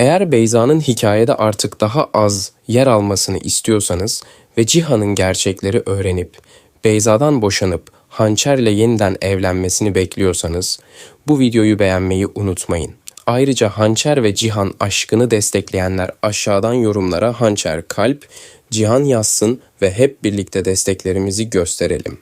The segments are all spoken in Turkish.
Eğer Beyza'nın hikayede artık daha az yer almasını istiyorsanız ve Cihan'ın gerçekleri öğrenip Beyza'dan boşanıp Hançer'le yeniden evlenmesini bekliyorsanız bu videoyu beğenmeyi unutmayın. Ayrıca Hançer ve Cihan aşkını destekleyenler aşağıdan yorumlara Hançer kalp, Cihan yazsın ve hep birlikte desteklerimizi gösterelim.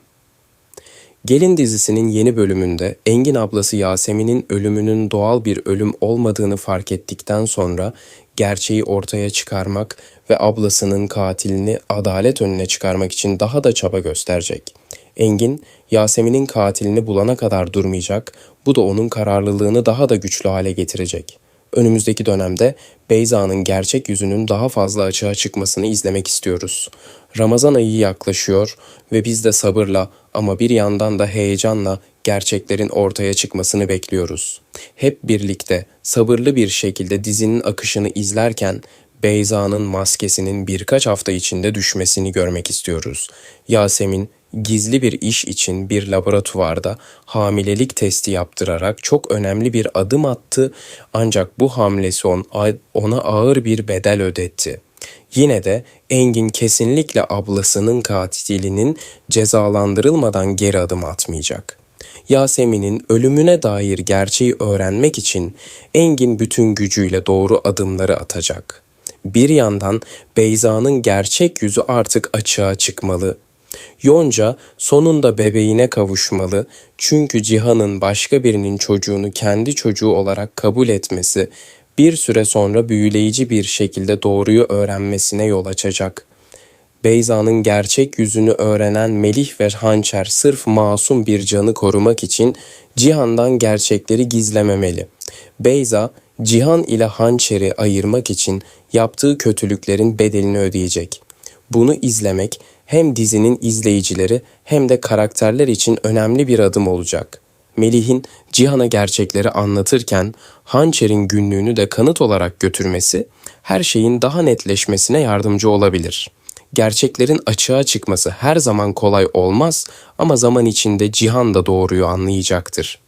Gelin dizisinin yeni bölümünde Engin ablası Yasemin'in ölümünün doğal bir ölüm olmadığını fark ettikten sonra gerçeği ortaya çıkarmak ve ablasının katilini adalet önüne çıkarmak için daha da çaba gösterecek. Engin, Yasemin'in katilini bulana kadar durmayacak, bu da onun kararlılığını daha da güçlü hale getirecek. Önümüzdeki dönemde Beyza'nın gerçek yüzünün daha fazla açığa çıkmasını izlemek istiyoruz. Ramazan ayı yaklaşıyor ve biz de sabırla ama bir yandan da heyecanla gerçeklerin ortaya çıkmasını bekliyoruz. Hep birlikte sabırlı bir şekilde dizinin akışını izlerken Beyza'nın maskesinin birkaç hafta içinde düşmesini görmek istiyoruz. Yasemin gizli bir iş için bir laboratuvarda hamilelik testi yaptırarak çok önemli bir adım attı ancak bu hamlesi on- ona ağır bir bedel ödetti. Yine de Engin kesinlikle ablasının katilinin cezalandırılmadan geri adım atmayacak. Yasemin'in ölümüne dair gerçeği öğrenmek için Engin bütün gücüyle doğru adımları atacak. Bir yandan Beyza'nın gerçek yüzü artık açığa çıkmalı. Yonca sonunda bebeğine kavuşmalı çünkü Cihan'ın başka birinin çocuğunu kendi çocuğu olarak kabul etmesi bir süre sonra büyüleyici bir şekilde doğruyu öğrenmesine yol açacak. Beyza'nın gerçek yüzünü öğrenen Melih ve Hançer sırf masum bir canı korumak için Cihan'dan gerçekleri gizlememeli. Beyza, Cihan ile Hançer'i ayırmak için yaptığı kötülüklerin bedelini ödeyecek. Bunu izlemek hem dizinin izleyicileri hem de karakterler için önemli bir adım olacak. Melih'in Cihan'a gerçekleri anlatırken Hançer'in günlüğünü de kanıt olarak götürmesi her şeyin daha netleşmesine yardımcı olabilir. Gerçeklerin açığa çıkması her zaman kolay olmaz ama zaman içinde Cihan da doğruyu anlayacaktır.